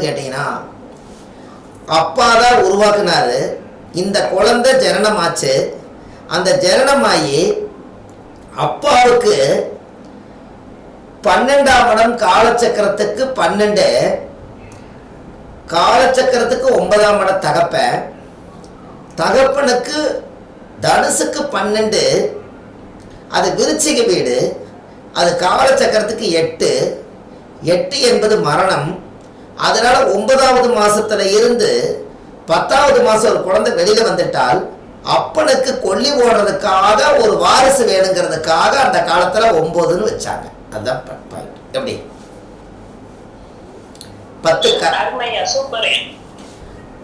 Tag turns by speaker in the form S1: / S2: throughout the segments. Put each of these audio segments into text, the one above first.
S1: கேட்டீங்கன்னா அப்பா தான் உருவாக்குனாரு. இந்த குழந்தை ஜனனமாச்சு. அந்த ஜனனமாகி அப்பாவுக்கு பன்னெண்டாம் இடம் காலச்சக்கரத்துக்கு பன்னெண்டு. காலச்சக்கரத்துக்கு ஒன்பதாம் இடம் தகப்ப. தகப்பனுக்கு தனுசுக்கு பன்னெண்டு. அது விருச்சிக வீடு. அது காலச்சக்கரத்துக்கு எட்டு. எட்டு என்பது மரணம். அதனால ஒன்பதாவது மாசத்துல இருந்து பத்தாவது மாசம் ஒரு குழந்தை வெளியில வந்துட்டால் அப்பனுக்கு கொல்லி போடுறதுக்காக ஒரு வாரிசு வேணுங்கிறதுக்காக அந்த காலத்துல ஒன்பதுன்னு வச்சாங்க. அதுதான் பாயிண்ட் எப்படி? பத்து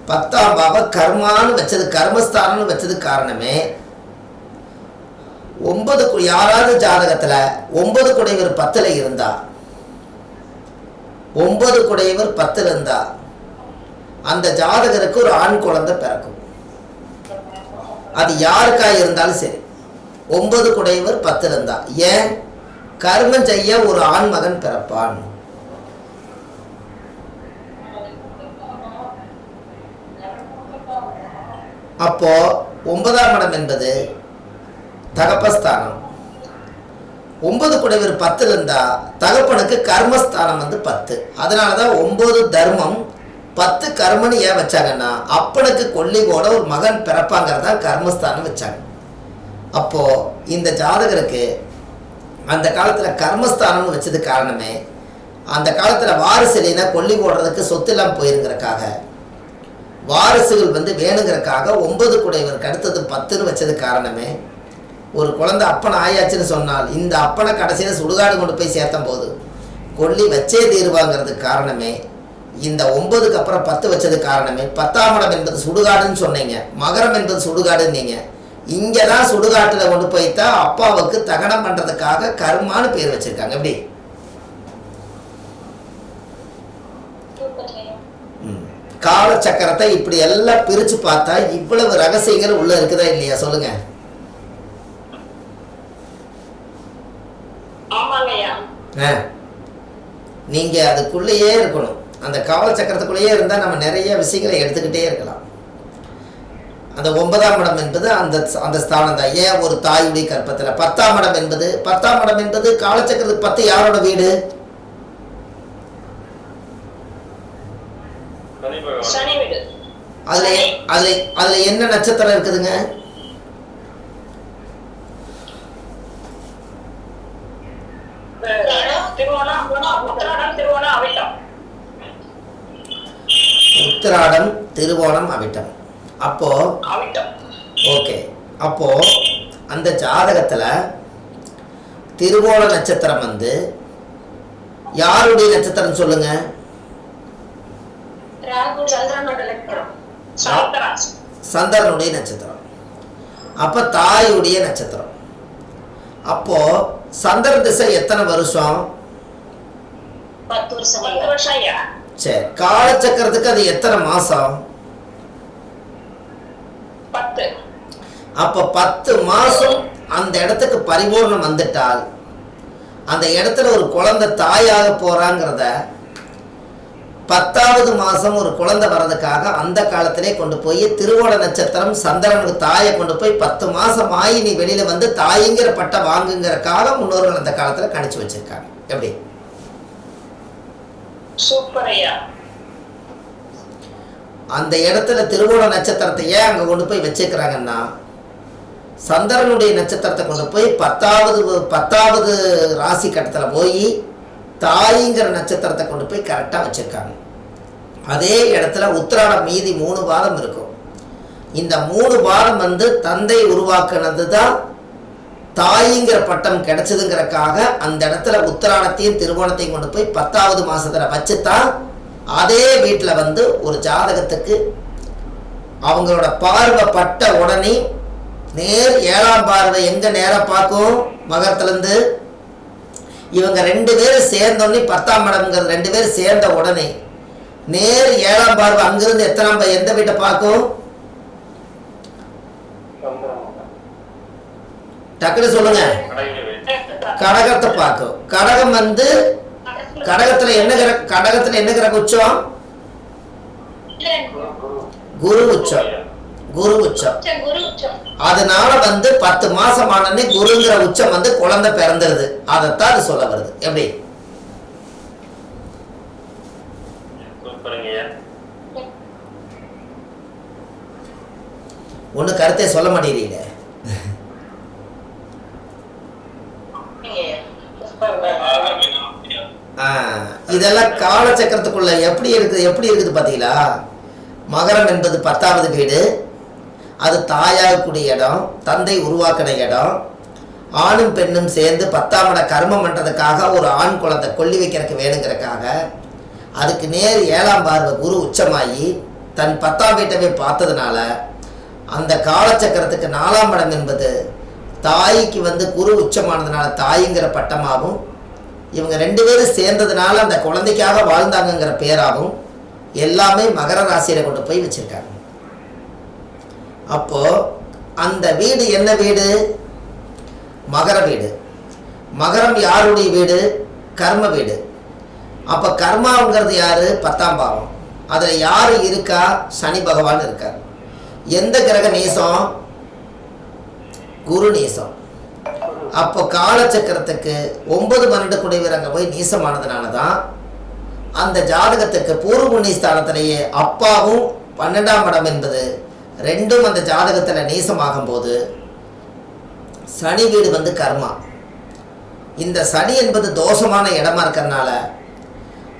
S1: பத்தாம் பாவ கர்மான்னு வச்சது கர்மஸ்தானம்னு வச்சது காரணமே ஒன்பது யாராவது ஜாதகத்துல ஒன்பது குடைவர் பத்துல இருந்தா ஒன்பது குடையவர் பத்துல இருந்தா அந்த ஜாதகருக்கு ஒரு ஆண் குழந்தை பிறக்கும். அது யாருக்கா இருந்தாலும் சரி. ஒன்பது குடையவர் பத்து இருந்தா ஏன்? கர்மம் செய்ய ஒரு ஆண் மகன் பிறப்பான். அப்போ ஒன்பதாம் இடம் என்பது தகப்பஸ்தானம். ஒன்பது குடைவர் பத்துல இருந்தா தகப்பனுக்கு கர்மஸ்தானம் வந்து பத்து. அதனால தான் ஒன்பது தர்மம் பத்து கர்மன்னு ஏன் வச்சாங்கன்னா அப்பனுக்கு கொல்லி கூட ஒரு மகன் பிறப்பாங்கிறதா கர்மஸ்தானம் வச்சாங்க. அப்போ இந்த ஜாதகருக்கு அந்த காலத்தில் கர்மஸ்தானம்னு வச்சது காரணமே அந்த காலத்தில் வாரிசு இல்லைன்னா கொல்லி போடுறதுக்கு சொத்து இல்லாமல் போயிருங்கிறக்காக வாரிசுகள் வந்து வேணுங்கிறக்காக ஒன்பது குடைவருக்கு அடுத்தது பத்துன்னு வச்சது காரணமே ஒரு குழந்தை அப்பன் ஆயாச்சுன்னு சொன்னால் இந்த அப்பனை கடைசியில் சுடுகாடு கொண்டு போய் சேர்த்தும் போது கொல்லி வச்சே தீருவாங்கிறதுக்கு காரணமே இந்த ஒன்பதுக்கு அப்புறம் பத்து வச்சது காரணமே பத்தாம் இடம் என்பது சுடுகாடுன்னு சொன்னீங்க மகரம் என்பது சுடுகாடுன்னீங்க இங்கே தான் சுடுகாட்டில் கொண்டு போய் தான் அப்பாவுக்கு தகனம் பண்ணுறதுக்காக கர்மான்னு பேர் வச்சிருக்காங்க. எப்படி. காலச்சக்கரத்தை இப்படி எல்லாம் பிரிச்சு பார்த்தா இவ்வளவு ரகசியங்கள் உள்ள இருக்குதா இல்லையா? சொல்லுங்க
S2: ஆமாங்கய்யா
S1: ஆ. நீங்க அதுக்குள்ளேயே இருக்கணும். அந்த காலச்சக்கரத்துக்குள்ளேயே இருந்தா நம்ம நிறைய விஷயங்களை எடுத்துக்கிட்டே இருக்கலாம். அந்த ஒன்பதாம் இடம் என்பது அந்த அந்த ஸ்தானம் தான். ஏன் ஒரு தாயுடைய கற்பத்துல? பத்தாம் இடம் என்பது பத்தாம் இடம் என்பது காலச்சக்கரத்துக்கு பத்து யாரோட வீடு? அதுல அதுல அதுல என்ன நட்சத்திரம் இருக்குதுங்க?
S2: உத்திராடம் திருவோணம் அவிட்டம்.
S1: அப்போ ஓகே. அப்போ அந்த ஜாதகத்துல திருவோண நட்சத்திரம் வந்து யாருடைய நட்சத்திரம் சொல்லுங்க?
S2: நட்சத்திரம்
S1: சந்திரனுடைய நட்சத்திரம். அப்ப தாயுடைய நட்சத்திரம். அப்போ சந்திர திசை எத்தனை வருஷம் சரி காலச்சக்கரத்துக்கு அது எத்தனை மாசம்? அப்ப பத்து மாசம் அந்த இடத்துக்கு பரிபூர்ணம் வந்துட்டால் அந்த இடத்துல ஒரு குழந்தை தாயாக போறாங்கிறத பத்தாவது மாசம் ஒரு குழந்தை வர்றதுக்காக அந்த காலத்திலே கொண்டு போய் திருவோண நட்சத்திரம் சந்திரனுக்கு தாயை கொண்டு போய் பத்து மாசம் ஆகி நீ வெளியில வந்து தாய்ங்கிற பட்டை வாங்குங்கிறக்காக முன்னோர்கள் அந்த காலத்துல கணிச்சு வச்சிருக்காங்க. எப்படி? அந்த இடத்துல திருவோண நட்சத்திரத்தை ஏன் அங்கே கொண்டு போய் வச்சுக்கிறாங்கன்னா சந்திரனுடைய நட்சத்திரத்தை கொண்டு போய் பத்தாவது பத்தாவது ராசி கட்டத்தில் போய் தாய்ங்கிற நட்சத்திரத்தை கொண்டு போய் கரெக்டாக வச்சுருக்காங்க. அதே இடத்துல உத்திராடம் மீதி மூணு வாரம் இருக்கும். இந்த மூணு வாரம் வந்து தந்தை உருவாக்குனது தான் தாய்ங்கிற பட்டம் கிடைச்சதுங்கிறக்காக அந்த இடத்துல உத்திராடத்தையும் திருவோணத்தையும் கொண்டு போய் பத்தாவது மாசத்துல வச்சுத்தான் அதே வீட்டில் வந்து ஒரு ஜாதகத்துக்கு அவங்களோட பார்வை பட்ட உடனே நேர் ஏழாம் பார்வை எங்கே நேராக பார்க்கும்? மகரத்துலேருந்து இவங்க ரெண்டு பேரும் சேர்ந்தோடனே பத்தாம் இடம்ங்கிறது ரெண்டு பேரும் சேர்ந்த உடனே நேர் ஏழாம் பார்வை அங்கிருந்து எத்தனாம் பா- எந்த வீட்டை பார்க்கும்? டக்குனு சொல்லுங்க. கடகத்தை பார்க்கும். கடகம் வந்து கடகத்துல என்ன கிர கடகத்துல என்ன கிரக உச்சம்?
S3: குரு
S1: உச்சம். குரு உச்சம்.
S2: உச்சம் குரு உச்சம்.
S1: அதனால வந்து பத்து மாசம் ஆனோடனே குருங்கிற உச்சம் வந்து குழந்தை பிறந்துருது. அதைத்தான் அது சொல்ல வருது. எப்படி? ஒண்ணு கருத்தை சொல்ல மாட்டேங்கிறீங்களே. ஆ, இதெல்லாம் காலச்சக்கரத்துக்குள்ள எப்படி இருக்குது எப்படி இருக்குது பார்த்தீங்களா மகரம் என்பது பத்தாவது வீடு. அது தாயாகக்கூடிய இடம் தந்தை உருவாக்கின இடம். ஆணும் பெண்ணும் சேர்ந்து பத்தாம் இட கர்மம் பண்ணுறதுக்காக ஒரு ஆண் குழந்தை கொல்லி வைக்கிறதுக்கு வேணுங்கிறதுக்காக அதுக்கு நேர் ஏழாம் பார்வை குரு உச்சமாகி தன் பத்தாம் வீட்டை பார்த்ததுனால அந்த காலச்சக்கரத்துக்கு நாலாம் இடம் என்பது தாய்க்கு வந்து குரு உச்சமானதுனால தாய்ங்கிற பட்டமாகவும் இவங்க ரெண்டு பேரும் சேர்ந்ததுனால அந்த குழந்தைக்காக வாழ்ந்தாங்கங்கிற பேராகவும் எல்லாமே மகர ராசியில் கொண்டு போய் வச்சுருக்காங்க. அப்போ அந்த வீடு என்ன வீடு? மகர வீடு. மகரம் யாருடைய வீடு? கர்ம வீடு. அப்போ கர்மாங்கிறது யார்? பத்தாம் பாவம். அதில் யார் இருக்கா? சனி பகவான் இருக்கார். எந்த கிரக நேசம்? குரு நேசம். அப்போ காலச்சக்கரத்துக்கு ஒன்பது பன்னெண்டு குடைவர் அங்கே போய் நீசமானதுனால தான் அந்த ஜாதகத்துக்கு பூர்வ புண்ணிய ஸ்தானத்திலேயே அப்பாவும் பன்னெண்டாம் இடம் என்பது ரெண்டும் அந்த ஜாதகத்தில் நேசமாகும் போது சனி வீடு வந்து கர்மா. இந்த சனி என்பது தோஷமான இடமா இருக்கிறதுனால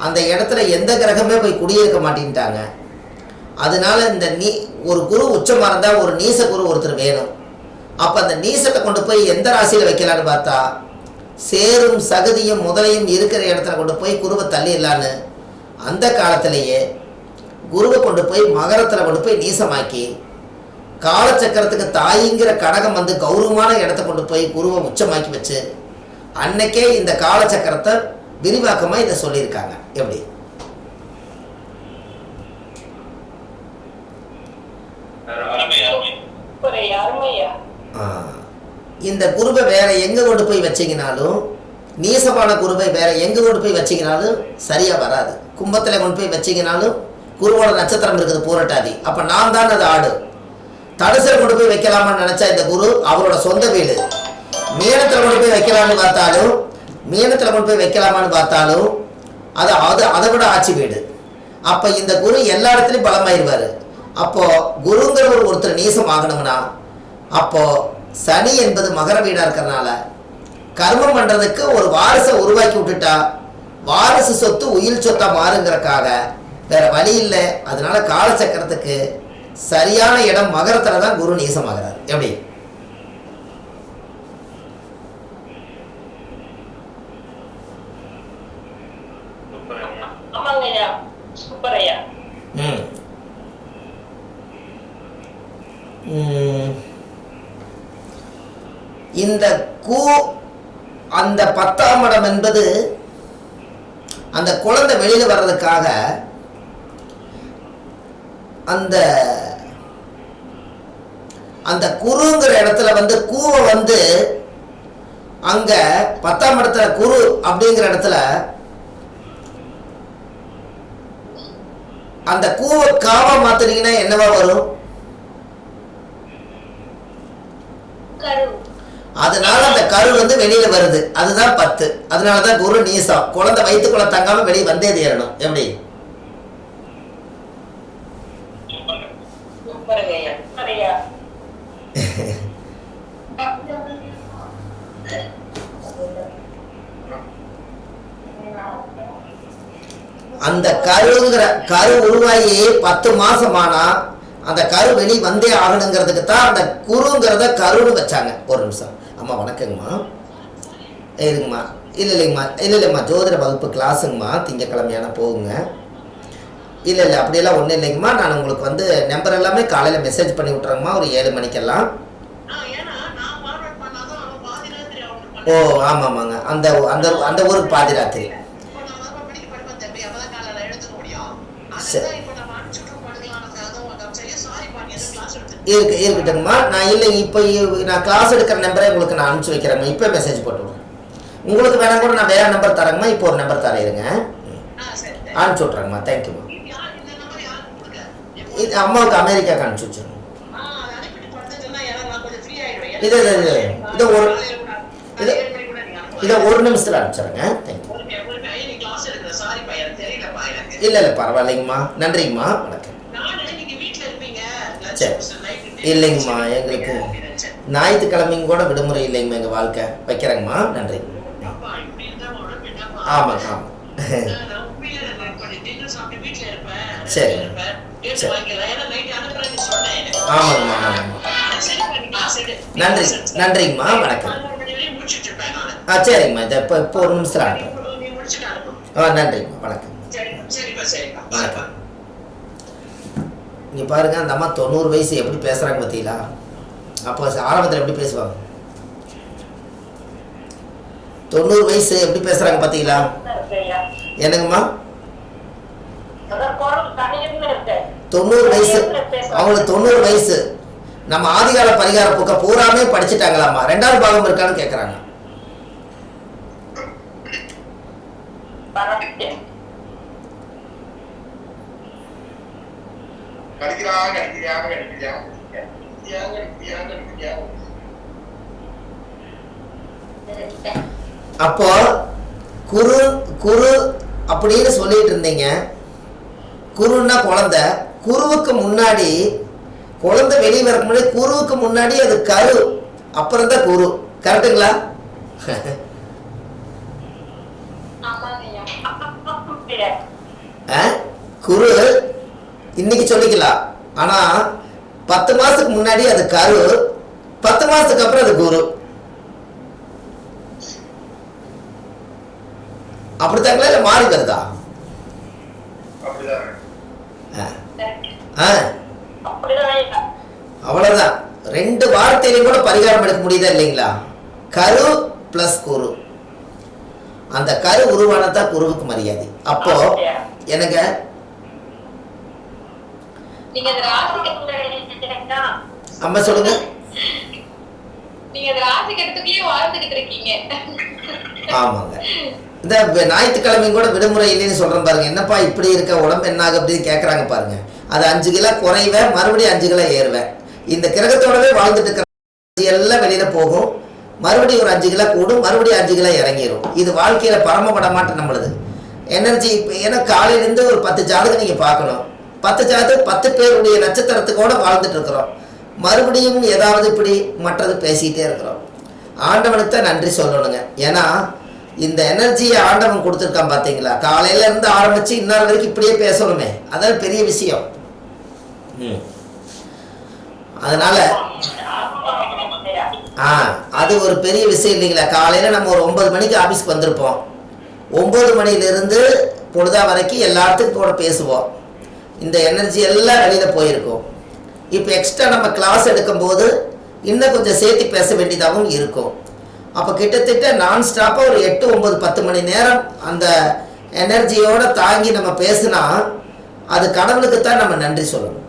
S1: அந்த இடத்துல எந்த கிரகமே போய் குடியிருக்க மாட்டேன்ட்டாங்க. அதனால இந்த நீ ஒரு குரு உச்சமாக இருந்தால் ஒரு நீச குரு ஒருத்தர் வேணும். அப்போ அந்த நீசத்தை கொண்டு போய் எந்த ராசியில் வைக்கலான்னு பார்த்தா சேரும் சகதியும் முதலையும் இருக்கிற இடத்துல கொண்டு போய் குருவை தள்ளிடலான்னு அந்த காலத்திலேயே குருவை கொண்டு போய் மகரத்தில் கொண்டு போய் நீசமாக்கி காலச்சக்கரத்துக்கு தாயிங்கிற கடகம் வந்து கௌரவமான இடத்த கொண்டு போய் குருவை உச்சமாக்கி வச்சு அன்னைக்கே இந்த காலச்சக்கரத்தை விரிவாக்கமாக இதை சொல்லியிருக்காங்க. எப்படி? இந்த குருவை வேற எங்க கொண்டு போய் வச்சீங்கனாலும் நீசமான குருவை வேற எங்க கொண்டு போய் வச்சீங்கனாலும் சரியா வராது. கும்பத்துல கொண்டு போய் வச்சிங்கனாலும் குருவோட நட்சத்திரம் இருக்குது பூரட்டாதி. அப்ப நான் தான் அது ஆடு. தடுசரை கொண்டு போய் வைக்கலாமான்னு நினைச்சா இந்த குரு அவரோட சொந்த வீடு. மீனத்தில் கொண்டு போய் வைக்கலாம்னு பார்த்தாலும் மீனத்தில் கொண்டு போய் வைக்கலாமான்னு பார்த்தாலும் அது அது அதை விட ஆட்சி வீடு. அப்போ இந்த குரு எல்லா இடத்துலையும் பலமாயிருவாரு. அப்போ குருங்கிற ஒரு ஒருத்தர் நீசம் ஆகணும்னா அப்போது சனி என்பது மகர வீடாக இருக்கிறனால கர்மம் பண்ணுறதுக்கு ஒரு வாரிசை உருவாக்கி விட்டுட்டா வாரிசு சொத்து உயிர் சொத்தாக மாறுங்கிறக்காக வேறு வழி இல்லை. அதனால காலச்சக்கரத்துக்கு சரியான இடம் மகரத்துல தான் குரு நீசமாகிறார். எப்படி. இந்த கூ அந்த பத்தாம் இடம் என்பது அந்த குழந்தை வெளியில வர்றதுக்காக அந்த அந்த குருங்கிற இடத்துல வந்து கூவை வந்து அங்க பத்தாம் இடத்துல குரு அப்படிங்கிற இடத்துல அந்த கூவை காவா மாத்துனீங்கன்னா என்னவா வரும்? அதனால அந்த கரு வந்து வெளியில வருது. அதுதான் பத்து. அதனால தான் குரு நீசம். குழந்தை வயிற்றுக்குள்ள தங்காம வெளியே வந்தே தீரணும். எப்படி? அந்த கருங்கிற கரு உருவாகி பத்து மாசம் ஆனா அந்த கரு வெளி வந்தே ஆகணுங்கிறதுக்கு தான் அந்த குருங்கிறத கருன்னு வச்சாங்க. ஒரு நிமிஷம். அம்மா வணக்கங்கம்மா. இருங்கம்மா. இல்லை இல்லைங்கம்மா. இல்லை இல்லைம்மா ஜோதிட வகுப்பு கிளாஸுங்கம்மா. திங்கக்கிழமையான போகுங்க. இல்லை இல்லை அப்படியெல்லாம் ஒன்றும் இல்லைங்கம்மா. நான் உங்களுக்கு வந்து நம்பர் எல்லாமே காலையில் மெசேஜ் பண்ணி விட்றேங்கம்மா ஒரு ஏழு மணிக்கெல்லாம். ஓ ஆமாம் ஆமாங்க அந்த அந்த அந்த ஊருக்கு பாதி ராத்திரி சரி. இருக்கு இருக்கட்டுங்கம்மா நான் இல்லை இப்போ நான் கிளாஸ் எடுக்கிற நம்பரை உங்களுக்கு நான் அனுப்பிச்சி வைக்கிறேம்மா. இப்போ மெசேஜ் போட்டு விட்றேன் உங்களுக்கு வேணா கூட நான் வேற நம்பர் தரேங்கம்மா இப்போ ஒரு நம்பர் ம். அனுப்பிச்சி விட்றேங்கம்மா தேங்க்யூம்மா அம்மாவுக்கு அமெரிக்கா அனுப்பிச்சு வச்சிருங்க. இது, இது, இது. இது ஒரு- இது-. இதை ஒரு நிமிஷத்தில் அனுப்பிச்சிடுங்க தேங்க்யூ. இல்லை இல்லை பரவாயில்லைங்கம்மா. நன்றிங்கம்மா வணக்கம்
S4: நானு நீங்க வீட்ல இருப்பீங்க. lunch
S1: சரி.
S4: முடிச்சுட்டு night dinner
S1: இல்லைங்கம்மா, எங்களுக்கு- ஞாயிற்றுக்கிழமைங்க கூட விடுமுறை இல்லைங்கம்மா எங்கள் வாழ்க்கை. வைக்கிறேங்கம்மா. நன்றி. ஆமாங்க ஆமாம் சரி. சரி. ஆமாங்கம்மா ஆமாங்கம்மா. நன்றி. நன்றிங்கம்மா, வணக்கம். ஆ சரிங்கம்மா. இதை இப்போ இப்போ ஒரு நிமிஷத்தில் அனுப்புகிறேன் ஆ நன்றிங்கம்மா. வணக்கம்.
S4: சரி,
S1: வணக்கம். இங்கே பாருங்க அந்த அம்மா தொண்ணூறு வயசு எப்படி பேசுகிறாங்க பார்த்தீங்களா அப்போ ஆரம்பத்தில் எப்படி பேசுவாங்க? தொண்ணூறு வயசு எப்படி பேசுகிறாங்க பார்த்தீங்களா என்னங்கம்மா? தொண்ணூறு வயசு. அவங்களுக்கு தொண்ணூறு வயசு. நம்ம ஆதிகால பரிகார புக்கை பூராமே படிச்சுட்டாங்களாம்மா. ரெண்டாவது பாகம் இருக்கான்னு கேட்குறாங்க
S3: கடிக்கிறாங்க கடிக்கிறாங்க
S1: அப்போ குரு குரு அப்படின்னு சொல்லிட்டு இருந்தீங்க. குருன்னா குழந்தை. குருவுக்கு முன்னாடி குழந்தை வெளியே வரக்கு முன்னாடி குருவுக்கு முன்னாடி அது கரு. அப்புறம் தான் குரு. கரெக்டுங்களா? குரு இன்னைக்கு சொல்லிக்கலாம். ஆனா பத்து மாசத்துக்கு முன்னாடி அது கரு பத்து மாசத்துக்கு அப்புறம் அது குரு. அப்படித்தாங்களா இல்லை மாறி வருதா?
S3: அப்படிதான்.
S1: ஆ.
S2: சரி.
S1: ஆ.
S2: அப்படிதான் ஐயா.
S1: அவ்வளவுதான். ரெண்டு வார்த்தையிலையும் கூட பரிகாரம் எடுக்க முடியுதா இல்லைங்களா? கரு பிளஸ் குரு. அந்த கரு உருவானதா குருவுக்கு மரியாதை. அப்போ எனக்கு
S2: நீங்க ராசி?
S1: அம்மா சொல்லுங்க.
S2: நீங்க அது ராசி கட்டத்துக்குள்ளேயே வாழ்ந்துகிட்டு இருக்கீங்க.
S1: ஆமாங்க. இந்த ஞாயிற்றுக்கிழமையும் கூட விடுமுறை இல்லைன்னு சொல்றேன் பாருங்க. என்னப்பா இப்படி இருக்க? உடம்பு என்ன ஆகுது அப்படின்னு கேட்குறாங்க பாருங்க. அது அஞ்சு கிலோ குறைவேன் மறுபடியும் அஞ்சு கிலோ ஏறுவேன். இந்த கிரகத்தோடவே வாழ்ந்துட்டு இருக்கிற எல்லாம் வெளியில போகும். மறுபடியும் ஒரு அஞ்சு கிலோ கூடும் மறுபடியும் அஞ்சு கிலோ இறங்கிரும். இது வாழ்க்கையில பரமப்பட மாட்டேன் நம்மளுது எனர்ஜி இப்போ ஏன்னா காலையிலேருந்து ஒரு பத்து ஜாதகம் நீங்க பார்க்கணும். பத்து ஜாதகம் பத்து பேருடைய நட்சத்திரத்துக்கோட வாழ்ந்துட்டு இருக்கிறோம். மறுபடியும் ஏதாவது இப்படி மற்றது பேசிக்கிட்டே இருக்கிறோம். ஆண்டவனுக்கு தான் நன்றி சொல்லணுங்க. ஏன்னா இந்த எனர்ஜியை ஆண்டவன் கொடுத்துருக்கான் பார்த்தீங்களா காலையில இருந்து ஆரம்பிச்சு இந்நேரம் வரைக்கும் இப்படியே பேசணுமே. அதான் பெரிய விஷயம். ம். அதனால ஆ அது ஒரு பெரிய விஷயம் இல்லைங்களா? காலையில் நம்ம ஒரு ஒன்பது மணிக்கு ஆஃபீஸ்க்கு வந்திருப்போம். ஒம்பது மணிலேருந்து பொழுதா வரைக்கும் எல்லாத்துக்கும் கூட பேசுவோம். இந்த எனர்ஜி எல்லாம் வெளியில் போயிருக்கும். இப்போ எக்ஸ்ட்ரா நம்ம கிளாஸ் எடுக்கும்போது இன்னும் கொஞ்சம் சேர்த்து பேச வேண்டியதாகவும் இருக்கும். அப்போ கிட்டத்தட்ட நான் ஸ்டாப்பாக ஒரு எட்டு ஒம்பது பத்து மணி நேரம் அந்த எனர்ஜியோடு தாங்கி நம்ம பேசுனா அது கடவுளுக்கு தான் நம்ம நன்றி சொல்லணும்.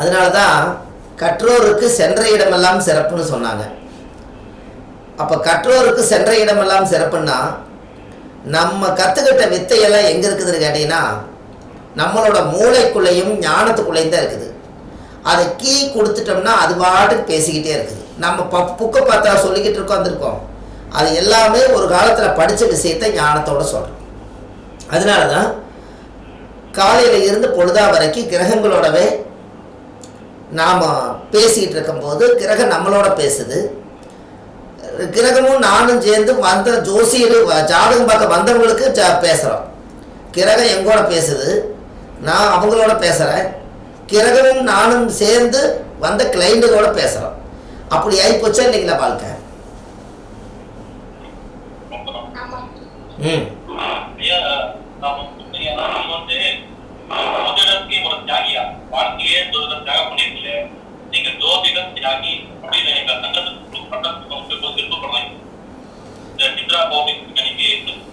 S1: அதனால தான் கற்றோருக்கு சென்ற இடமெல்லாம் சிறப்புன்னு சொன்னாங்க. அப்போ கற்றோருக்கு சென்ற இடமெல்லாம் சிறப்புன்னா நம்ம கற்றுக்கிட்ட வித்தையெல்லாம் எங்கே இருக்குதுன்னு கேட்டிங்கன்னா நம்மளோட மூளைக்குள்ளேயும் ஞானத்துக்குள்ளேயும் தான் இருக்குது. அதை கீ கொடுத்துட்டோம்னா அது பாட்டுக்கு பேசிக்கிட்டே இருக்குது. நம்ம ப புக்கை பார்த்தா சொல்லிக்கிட்டு இருக்கோம் வந்திருக்கோம். அது எல்லாமே ஒரு காலத்தில் படித்த விஷயத்தை ஞானத்தோட சொல்கிறோம் அதனால தான் காலையில் இருந்து பொழுதா வரைக்கும் கிரகங்களோடவே நாம் பேசிக்கிட்டு இருக்கும்போது கிரகம் நம்மளோட பேசுது. கிரகமும் நானும் சேர்ந்து வந்த ஜோசியர் வ- ஜாதகம் பார்க்க வந்தவங்களுக்கு ஜ பேசுகிறோம் கிரகம் எங்கூட பேசுது. நான் அவங்களோட பேசுகிறேன் கிரகமும் நானும் சேர்ந்து வந்த கிளைண்ட்டுகளோட பேசுகிறோம் அப்படி ஆகிப்போச்சா இல்லைங்களா வாழ்க்கை? ம்.
S3: ஐயா, நம்ம வந்து நீங்க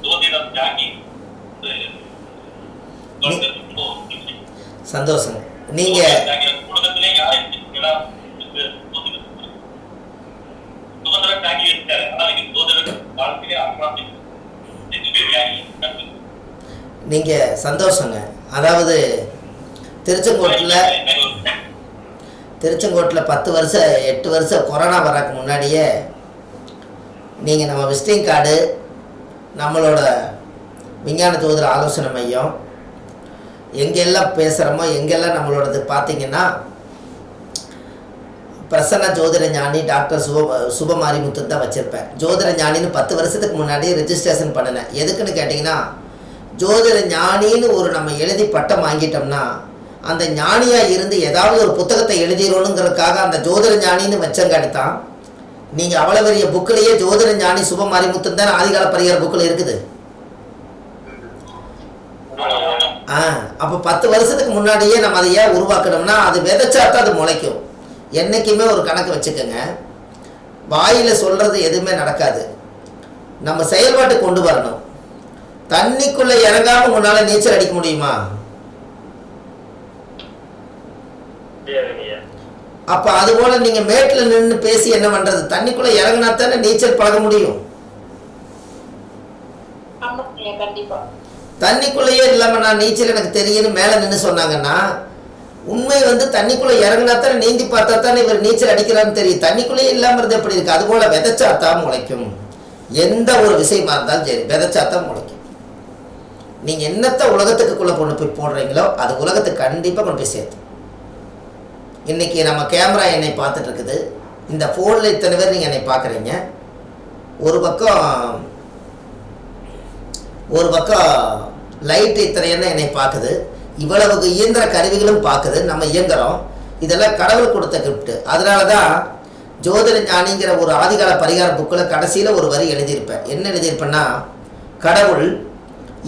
S3: ஜோதிடம் தியாகி சந்தோஷம். நீங்க நீங்க
S1: சந்தோஷங்க. அதாவது திருச்செங்கோட்டில் திருச்செங்கோட்டில் பத்து வருஷம் எட்டு வருஷம் கொரோனா வராக்கு முன்னாடியே நீங்கள் நம்ம விசிட்டிங் கார்டு நம்மளோட விஞ்ஞான தூதர் ஆலோசனை மையம் எங்கெல்லாம் பேசுகிறோமோ எங்கெல்லாம் நம்மளோடது பார்த்தீங்கன்னா பிரசன்ன ஜோதிட ஞானி டாக்டர் சுப சுபமாரிமுத்து தான் வச்சுருப்பேன். ஜோதிட ஞானின்னு பத்து வருஷத்துக்கு முன்னாடி ரெஜிஸ்ட்ரேஷன் பண்ணினேன். எதுக்குன்னு கேட்டிங்கன்னா ஜோதிட ஞானின்னு ஒரு நம்ம எழுதி பட்டம் வாங்கிட்டோம்னா அந்த ஞானியாக இருந்து ஏதாவது ஒரு புத்தகத்தை எழுதிடணுங்கிறதுக்காக அந்த ஜோதிட ஞானின்னு வச்சங்காட்டி தான் நீங்கள் அவ்வளோ பெரிய புக்கிலேயே ஜோதிட ஞானி சுபமாரிமுத்து தான் ஆதிகால பரிகார புக்கில் இருக்குது ஆ அப்போ பத்து வருஷத்துக்கு முன்னாடியே நம்ம அதை ஏன் உருவாக்கணும்னா அது விதைச்சா தான் அது முளைக்கும். என்றைக்குமே ஒரு கணக்கு வச்சுக்கோங்க. வாயில் சொல்கிறது எதுவுமே நடக்காது. நம்ம செயல்பாட்டு கொண்டு வரணும். தண்ணிக்குள்ளே இறங்காமல் உன்னால் நீச்சல் அடிக்க முடியுமா? அப்போ அதுபோல் நீங்கள் மேட்டில் நின்று பேசி என்ன பண்ணுறது தண்ணிக்குள்ளே இறங்கினா தானே நீச்சல் பழக முடியும்.
S2: கண்டிப்பாக
S1: தண்ணிக்குள்ளேயே இல்லாமல் நான் நீச்சல் எனக்கு தெரியும்னு மேலே நின்று சொன்னாங்கன்னா உண்மை வந்து தண்ணிக்குள்ளே இறங்கினா தானே நீந்தி பார்த்தா தானே இவர் நீச்சல் அடிக்கிறான்னு தெரியும். தண்ணிக்குள்ளேயே இல்லாமல் இருந்து எப்படி இருக்கு? அதுபோல் போல் விதைச்சாத்தான் முளைக்கும். எந்த ஒரு விஷயமா இருந்தாலும் சரி விதைச்சாத்தான் முளைக்கும். நீங்கள் என்னத்தை உலகத்துக்குள்ளே கொண்டு போய் போடுறீங்களோ அது உலகத்துக்கு கண்டிப்பாக கொண்டு போய் சேர்த்து. இன்றைக்கி நம்ம கேமரா என்னை பார்த்துட்டு இருக்குது. இந்த ஃபோனில் இத்தனை பேர் நீங்கள் என்னை பார்க்குறீங்க. ஒரு பக்கம் ஒரு பக்கம் லைட் இத்தனை என்ன என்னை பார்க்குது. இவ்வளவு இயந்திர கருவிகளும் பார்க்குது. நம்ம இயங்குறோம். இதெல்லாம் கடவுள் கொடுத்த கிஃப்ட் அதனால தான் ஜோதிட ஞானிங்கிற ஒரு ஆதிகால பரிகார புக்கில் கடைசியில் ஒரு வரி எழுதியிருப்பேன். என்ன எழுதியிருப்பேன்னா கடவுள்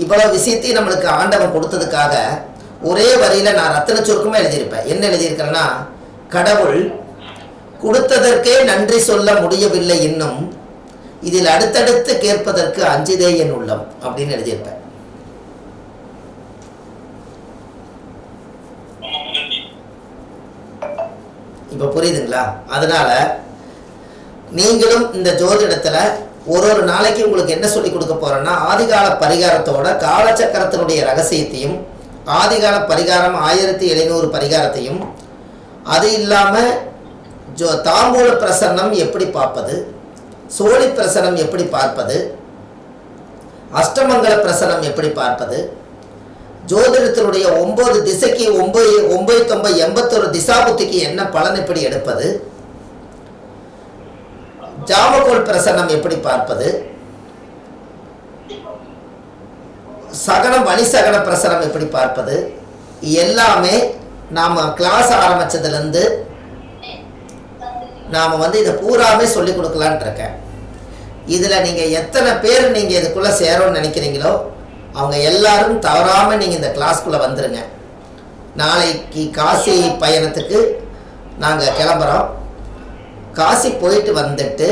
S1: இவ்வளோ விஷயத்தையும் நம்மளுக்கு ஆண்டவன் கொடுத்ததுக்காக ஒரே வரியில் நான் ரத்தன சுருக்கமாக எழுதியிருப்பேன். என்ன எழுதியிருக்கேன்னா கடவுள் கொடுத்ததற்கே நன்றி சொல்ல முடியவில்லை இன்னும் இதில் அடுத்தடுத்து கேட்பதற்கு அஞ்சுதே என் உள்ளம் அப்படின்னு எழுதியிருப்பேன். இப்போ புரியுதுங்களா? அதனால நீங்களும் இந்த ஜோதிடத்தில் ஒரு ஒரு நாளைக்கு உங்களுக்கு என்ன சொல்லி கொடுக்க போறேன்னா ஆதிகால பரிகாரத்தோட காலச்சக்கரத்தினுடைய ரகசியத்தையும் ஆதிகால பரிகாரம் ஆயிரத்தி எழுநூறு பரிகாரத்தையும் அது இல்லாமல் ஜோ தாம்பூல பிரசன்னம் எப்படி பார்ப்பது? சோழி பிரசனம் எப்படி பார்ப்பது? அஷ்டமங்கல பிரசனம் எப்படி பார்ப்பது? ஜோதிடத்தினுடைய ஒன்பது திசைக்கு ஒன்பது ஒன்பது தொம்பது எண்பத்தொரு திசாபுத்திக்கு என்ன பலன் எப்படி எடுப்பது? ஜாமகோல் பிரசன்னம் எப்படி பார்ப்பது? சகனம் வழிசகன பிரசனம் எப்படி பார்ப்பது? எல்லாமே நாம் கிளாஸ் ஆரம்பிச்சதுலேருந்து நாம் வந்து இதை பூராமே சொல்லி கொடுக்கலான்ட்டு இருக்கேன். இதில் நீங்கள் எத்தனை பேர் நீங்கள் இதுக்குள்ளே சேரணும்னு நினைக்கிறீங்களோ அவங்க எல்லாரும் தவறாமல் நீங்கள் இந்த கிளாஸ்க்குள்ளே வந்துருங்க. நாளைக்கு காசி பயணத்துக்கு நாங்கள் கிளம்புறோம். காசி போயிட்டு வந்துட்டு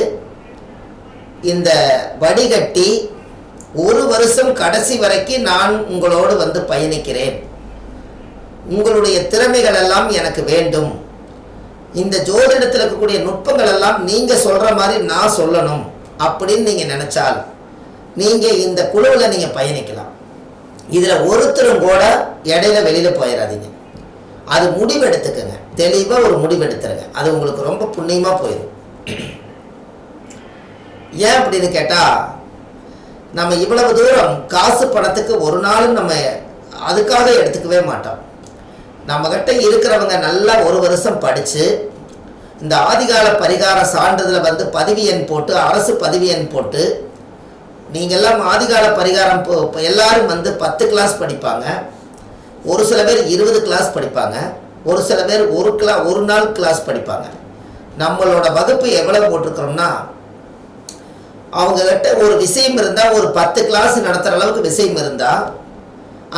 S1: இந்த வடிகட்டி ஒரு வருஷம் கடைசி வரைக்கும் நான் உங்களோடு வந்து பயணிக்கிறேன். உங்களுடைய திறமைகள் எல்லாம் எனக்கு வேண்டும். இந்த ஜோதிடத்தில் இருக்கக்கூடிய நுட்பங்கள் எல்லாம் நீங்கள் சொல்கிற மாதிரி நான் சொல்லணும் அப்படின்னு நீங்கள் நினச்சால் நீங்கள் இந்த குழுவில் நீங்கள் பயணிக்கலாம். இதில் ஒருத்தரும் கூட இடையில வெளியில் போயிடாதீங்க அது முடிவெடுத்துக்கங்க. தெளிவாக ஒரு முடிவெடுத்துருங்க. அது உங்களுக்கு ரொம்ப புண்ணியமாக போயிடும். ஏன் அப்படின்னு கேட்டால் நம்ம இவ்வளவு தூரம் காசு பணத்துக்கு ஒரு நாளும் நம்ம அதுக்காக எடுத்துக்கவே மாட்டோம். நம்மக்கிட்ட இருக்கிறவங்க நல்லா ஒரு வருஷம் படித்து இந்த ஆதிகால பரிகார சான்றிதழை வந்து பதிவு எண் போட்டு அரசு பதிவு எண் போட்டு நீங்கள்லாம் ஆதிகால பரிகாரம் போ இப்போ எல்லாரும் வந்து பத்து கிளாஸ் படிப்பாங்க. ஒரு சில பேர் இருபது கிளாஸ் படிப்பாங்க. ஒரு சில பேர் ஒரு கிளா ஒரு நாள் கிளாஸ் படிப்பாங்க. நம்மளோட வகுப்பு எவ்வளோ போட்டிருக்கிறோம்னா அவங்கக்கிட்ட ஒரு விஷயம் இருந்தால் ஒரு பத்து கிளாஸ் நடத்துகிற அளவுக்கு விஷயம் இருந்தால்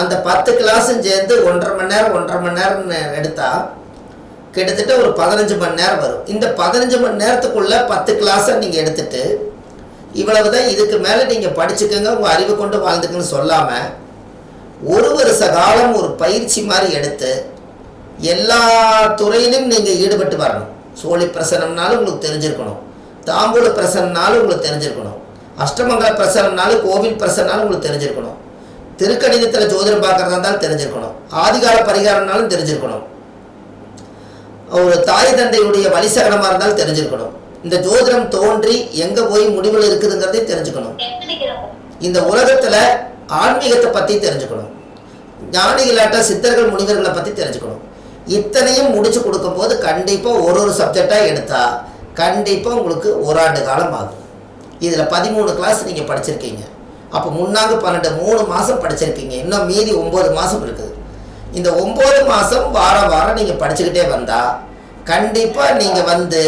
S1: அந்த பத்து கிளாஸும் சேர்ந்து ஒன்றரை மணி நேரம் ஒன்றரை மணி நேரம்னு எடுத்தால் கிட்டத்தட்ட ஒரு பதினஞ்சு மணி நேரம் வரும். இந்த பதினஞ்சு மணி நேரத்துக்குள்ளே பத்து கிளாஸை நீங்கள் எடுத்துட்டு இவ்வளவு தான் இதுக்கு மேலே நீங்கள் படிச்சுக்கோங்க உங்கள் அறிவு கொண்டு வாழ்ந்துக்குன்னு சொல்லாமல் ஒரு வருஷ காலம் ஒரு பயிற்சி மாதிரி எடுத்து எல்லா துறையிலும் நீங்கள் ஈடுபட்டு வரணும். சோழி பிரசனம்னாலும் உங்களுக்கு தெரிஞ்சிருக்கணும். தாம்பூல பிரசனம்னாலும் உங்களுக்கு தெரிஞ்சிருக்கணும். அஷ்டமங்கல பிரசனம்னாலும் கோவில் பிரசனாலும் உங்களுக்கு தெரிஞ்சிருக்கணும். திருக்கணிதத்தில் ஜோதிடம் பார்க்கறதா இருந்தாலும் தெரிஞ்சிருக்கணும். ஆதிகால பரிகாரம்னாலும் தெரிஞ்சிருக்கணும். ஒரு தாய் தந்தையுடைய வழிசகனமாக இருந்தாலும் தெரிஞ்சிருக்கணும். இந்த ஜோதிடம் தோன்றி எங்கே போய் முடிவில் இருக்குதுங்கிறதையும் தெரிஞ்சுக்கணும். இந்த உலகத்தில் ஆன்மீகத்தை பற்றி தெரிஞ்சுக்கணும். ஞானிகளாட்ட சித்தர்கள் முனிவர்களை பற்றி தெரிஞ்சுக்கணும். இத்தனையும் முடிச்சு கொடுக்கும்போது கண்டிப்பாக ஒரு ஒரு சப்ஜெக்டாக எடுத்தால் கண்டிப்பாக உங்களுக்கு ஒரு ஆண்டு காலம் ஆகும். இதில் பதிமூணு கிளாஸ் நீங்கள் படிச்சிருக்கீங்க. அப்போ முன்னாங்க பன்னெண்டு மூணு மாதம் படிச்சிருக்கீங்க இன்னும் மீதி ஒம்பது மாதம் இருக்குது. இந்த ஒம்பது மாதம் வாரம் வாரம் நீங்கள் படிச்சுக்கிட்டே வந்தால் கண்டிப்பாக நீங்கள் வந்து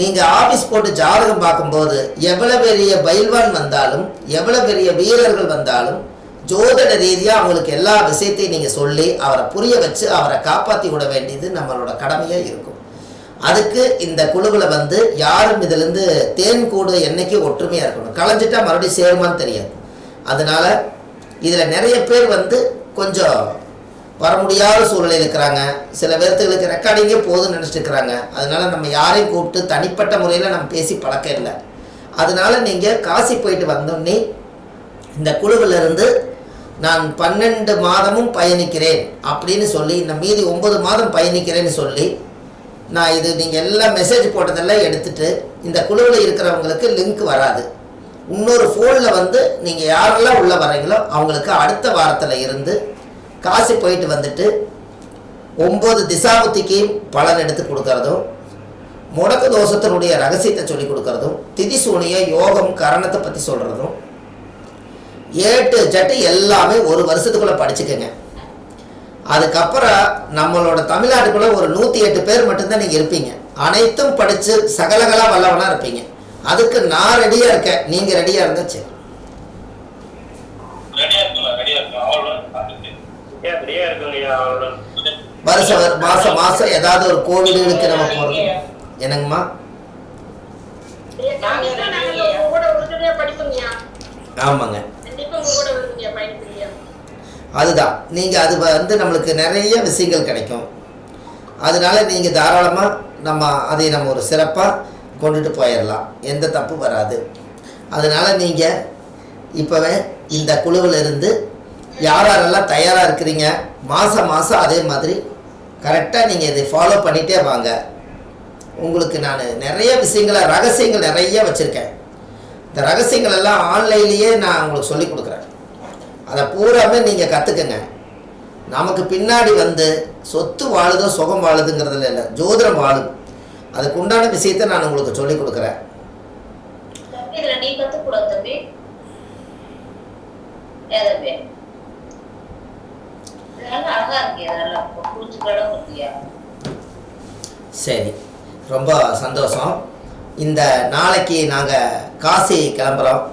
S1: நீங்கள் ஆஃபீஸ் போட்டு ஜாதகம் பார்க்கும்போது எவ்வளோ பெரிய பைல்வான் வந்தாலும் எவ்வளோ பெரிய வீரர்கள் வந்தாலும் ஜோதிட ரீதியாக அவங்களுக்கு எல்லா விஷயத்தையும் நீங்கள் சொல்லி அவரை புரிய வச்சு அவரை காப்பாற்றி விட வேண்டியது நம்மளோட கடமையாக இருக்கும். அதுக்கு இந்த குழுவில் வந்து யாரும் இதுலேருந்து தேன் கூடு என்றைக்கு ஒற்றுமையாக இருக்கணும். கலைஞ்சிட்டா மறுபடியும் சேருமான்னு தெரியாது. அதனால் இதில் நிறைய பேர் வந்து கொஞ்சம் வர முடியாத சூழ்நிலையில் இருக்கிறாங்க. சில பேர்த்துகளுக்கு ரெக்கார்டிங்கே போதும்னு நினச்சிட்டு இருக்கிறாங்க. அதனால் நம்ம யாரையும் கூப்பிட்டு தனிப்பட்ட முறையில் நம்ம பேசி பழக்கம் இல்லை. அதனால நீங்கள் காசி போயிட்டு வந்தோடனே இந்த குழுவில் இருந்து நான் பன்னெண்டு மாதமும் பயணிக்கிறேன் அப்படின்னு சொல்லி இந்த மீதி ஒன்பது மாதம் பயணிக்கிறேன்னு சொல்லி நான் இது நீங்கள் எல்லாம் மெசேஜ் போட்டதெல்லாம் எடுத்துட்டு இந்த குழுவில் இருக்கிறவங்களுக்கு லிங்க் வராது. இன்னொரு ஃபோனில் வந்து நீங்கள் யாரெல்லாம் உள்ளே வரீங்களோ அவங்களுக்கு அடுத்த வாரத்தில் இருந்து காசு போயிட்டு வந்துட்டு ஒம்பது திசாபுத்திக்கு பலன் எடுத்து கொடுக்கறதும் முடக்கு தோஷத்தினுடைய ரகசியத்தை சொல்லி கொடுக்கறதும் திதி சூனிய யோகம் கரணத்தை பற்றி சொல்கிறதும் ஏட்டு ஜட்டு எல்லாமே ஒரு வருஷத்துக்குள்ளே படிச்சுக்கோங்க. அதுக்கப்புறம் நம்மளோட தமிழ்நாட்டுக்குள்ள ஒரு நூற்றி எட்டு பேர் மட்டும்தான் நீங்கள் இருப்பீங்க. அனைத்தும் படித்து சகலகலா வல்லவனாக இருப்பீங்க. அதுக்கு நான் ரெடியாக இருக்கேன். நீங்கள் ரெடியாக இருந்தால் சரி.
S3: ரெடியா இருக்குல்ல ரெடியா இருக்கும் அவளுடன் பார்த்துட்டு
S5: ஏன் அப்படியே இருக்குங்கய்யா அவரோட
S1: வருஷ வரு- மாசம் மாசம் ஏதாவது ஒரு கோவிலுக்கு நம்ம போகிறது என்னங்கம்மா. ஆமாங்க. அதுதான். நீங்கள் அது வந்து நம்மளுக்கு நிறைய விஷயங்கள் கிடைக்கும். அதனால நீங்கள் தாராளமாக நம்ம அதை நம்ம ஒரு சிறப்பாக கொண்டுட்டு போயிடலாம். எந்த தப்பு வராது. அதனால் நீங்கள் இப்போவே இந்த குழுவில் இருந்து யார் யாரெல்லாம் தயாராக இருக்கிறீங்க மாதம் மாதம் அதே மாதிரி கரெக்டாக நீங்கள் இதை ஃபாலோ பண்ணிகிட்டே வாங்க. உங்களுக்கு நான் நிறைய விஷயங்களை ரகசியங்கள் நிறைய வச்சுருக்கேன். இந்த ரகசியங்கள் எல்லாம் ஆன்லைன்லேயே நான் உங்களுக்கு சொல்லிக் கொடுக்குறேன். அதை பூராமே நீங்கள் கற்றுக்குங்க நமக்கு பின்னாடி வந்து சொத்து வாழுதோ சுகம் வாழுதுங்கிறதுல இல்லை ஜோதிடம் வாழும். அதுக்கு உண்டான விஷயத்தை நான் உங்களுக்கு சொல்லி கொடுக்குறேன். சரி ரொம்ப சந்தோஷம். இந்த நாளைக்கு நாங்கள் காசி கிளம்புறோம்.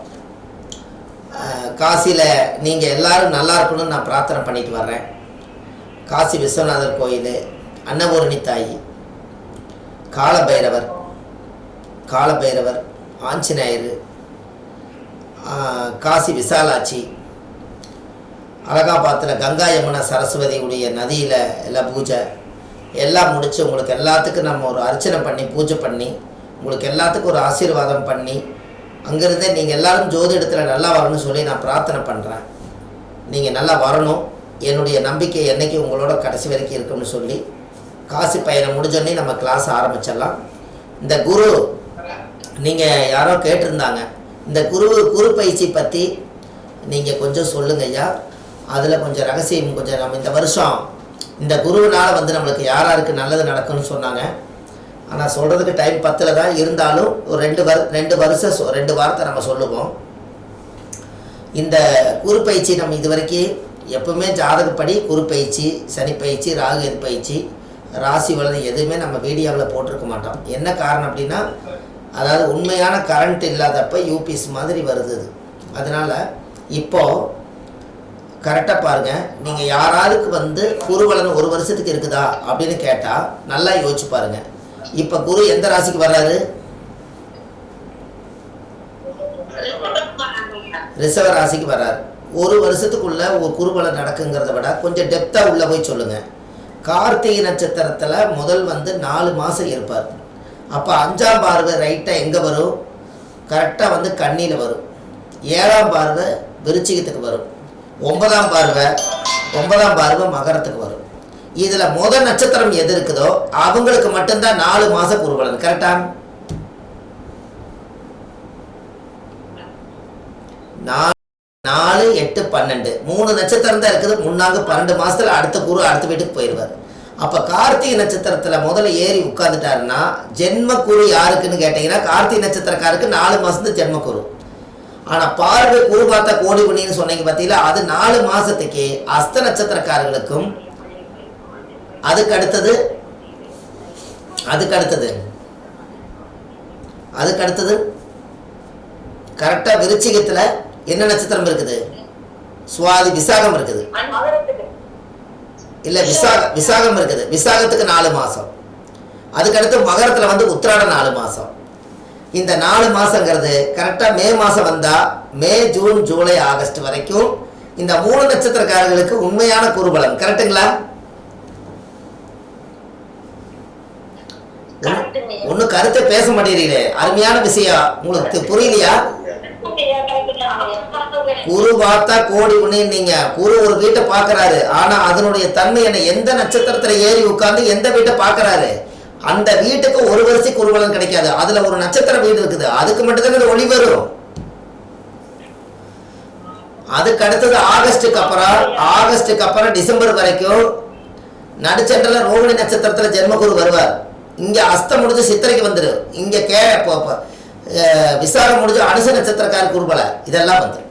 S1: காசியில் நீங்கள் எல்லோரும் நல்லா இருக்கணும்னு நான் பிரார்த்தனை பண்ணிட்டு வர்றேன். காசி விஸ்வநாதர் கோயில் அன்னபூரணி தாயி காலபைரவர் காலபைரவர் ஆஞ்சநேயர் காசி விசாலாட்சி அலகாபாத்தில் கங்கா யமுனா சரஸ்வதியுடைய நதியில் எல்லாம் பூஜை எல்லாம் முடித்து உங்களுக்கு எல்லாத்துக்கும் நம்ம ஒரு அர்ச்சனை பண்ணி பூஜை பண்ணி உங்களுக்கு எல்லாத்துக்கும் ஒரு ஆசீர்வாதம் பண்ணி அங்கேருந்தே நீங்கள் எல்லாரும் ஜோதிடத்தில் நல்லா வரணும்னு சொல்லி நான் பிரார்த்தனை பண்ணுறேன் நீங்கள் நல்லா வரணும். என்னுடைய நம்பிக்கை என்றைக்கு உங்களோட கடைசி வரைக்கும் இருக்கும்னு சொல்லி காசி பயணம் முடிஞ்சோடனே நம்ம கிளாஸ் ஆரம்பிச்சிடலாம். இந்த குரு நீங்கள் யாரோ கேட்டிருந்தாங்க. இந்த குரு குரு பயிற்சி பற்றி நீங்கள் கொஞ்சம் சொல்லுங்க ஐயா. அதில் கொஞ்சம் ரகசியம் கொஞ்சம் நம்ம இந்த வருஷம் இந்த குருவினால் வந்து நம்மளுக்கு யார் யாருக்கு நல்லது நடக்கும்னு சொன்னாங்க. ஆனால் சொல்கிறதுக்கு டைம் பத்தில் தான் இருந்தாலும் ஒரு ரெண்டு வரு ரெண்டு வருஷம் ரெண்டு வாரத்தை நம்ம சொல்லுவோம். இந்த குறுப்பயிற்சி நம்ம இது வரைக்கும் எப்பவுமே ஜாதகப்படி குறுப்பயிற்சி சனிப்பயிற்சி சனி பயிற்சி ராகு எதிர்ப்பயிற்சி பயிற்சி ராசி வளர்ந்து எதுவுமே நம்ம வீடியோவில் போட்டிருக்க மாட்டோம். என்ன காரணம் அப்படின்னா அதாவது உண்மையான கரண்ட் இல்லாதப்ப யூபிஎஸ் மாதிரி வருது அதனால் இப்போது கரெக்டாக பாருங்கள் நீங்கள் யாராருக்கு வந்து குருவலன் ஒரு வருஷத்துக்கு இருக்குதா அப்படின்னு கேட்டால் நல்லா யோசிச்சு பாருங்கள் இப்போ குரு எந்த ராசிக்கு வர்றாரு? ரிசவ ராசிக்கு வர்றாரு. ஒரு வருஷத்துக்குள்ள ஒரு குருபலன் நடக்குங்கிறத விட கொஞ்சம் டெப்த்தாக உள்ளே போய் சொல்லுங்கள் கார்த்திகை நட்சத்திரத்தில் முதல் வந்து நாலு மாதம் இருப்பார். அப்போ அஞ்சாம் பார்வை ரைட்டாக எங்கே வரும்? கரெக்டாக வந்து கண்ணியில் வரும். ஏழாம் பார்வை விருச்சிகத்துக்கு வரும். ஒன்பதாம் பார்வை ஒன்பதாம் பார்வை மகரத்துக்கு வரும். இதுல முதல் நட்சத்திரம் எது இருக்குதோ அவங்களுக்கு மட்டும்தான் நாலு மாச குருபலன் கரெக்டா நாலு நாலு எட்டு பன்னெண்டு. மூணு நட்சத்திரம் தான் இருக்குது. முன்னாங்க பன்னெண்டு மாசத்துல அடுத்த குரு அடுத்த வீட்டுக்கு போயிடுவார் அப்ப கார்த்திகை நட்சத்திரத்துல முதல்ல ஏறி உட்கார்ந்துட்டாருன்னா ஜென்ம குரு யாருக்குன்னு கேட்டீங்கன்னா கார்த்திகை நட்சத்திரக்காருக்கு நாலு மாசத்து ஜென்ம குரு. ஆனா பார்வை குரு பார்த்தா கோடி புண்ணின்னு சொன்னீங்க பார்த்தீங்களா அது நாலு மாசத்துக்கு அஸ்த நட்சத்திரக்காரர்களுக்கும் அதுக்கு அடுத்தது அதுக்கு அடுத்தது அதுக்கு அடுத்தது கரெக்டா விருச்சிகத்துல என்ன நட்சத்திரம் இருக்குது? சுவாதி விசாகம் இருக்குது.
S6: இல்லை
S1: இல்ல விசாக விசாகம் இருக்குது. விசாகத்துக்கு நாலு மாசம். அதுக்கடுத்து மகரத்துல வந்து உத்திராட நாலு மாசம். இந்த நாலு மாசங்கிறது கரெக்டா மே மாசம் வந்தா மே ஜூன் ஜூலை ஆகஸ்ட் வரைக்கும் இந்த மூணு நட்சத்திரக்காரர்களுக்கு உண்மையான குருபலம் கரெக்ட்டுங்களா ஒன்னும் கருத்தை பேச மாட்டேறீங்களே அருமையான விஷயம். உங்களுக்கு புரியலையா? குரு பார்த்தா கோடி நீங்க குரு ஒரு வீட்டை பார்க்கறாரு. ஆனா அதனுடைய தன்மை என்ன? எந்த நட்சத்திரத்துல ஏறி உட்கார்ந்து எந்த வீட்டை பார்க்கறாரு? அந்த வீட்டுக்கு ஒரு வரிசை குருபலன் கிடைக்காது. அதுல ஒரு நட்சத்திர வீடு இருக்குது. அதுக்கு மட்டும்தான் இந்த ஒளி வரும். அதுக்கு அடுத்தது ஆகஸ்டுக்கு அப்புறம் ஆகஸ்டுக்கு அப்புறம் டிசம்பர் வரைக்கும் நடுச்சண்டல ரோகிணி நட்சத்திரத்துல ஜென்மகுரு வருவார். இங்கே அஸ்தம் முடிஞ்சு சித்திரைக்கு வந்துடும் இங்கே கே போ- முடிஞ்சு அனுச நட்சத்திரக்கார குருபலை இதெல்லாம் வந்துடும்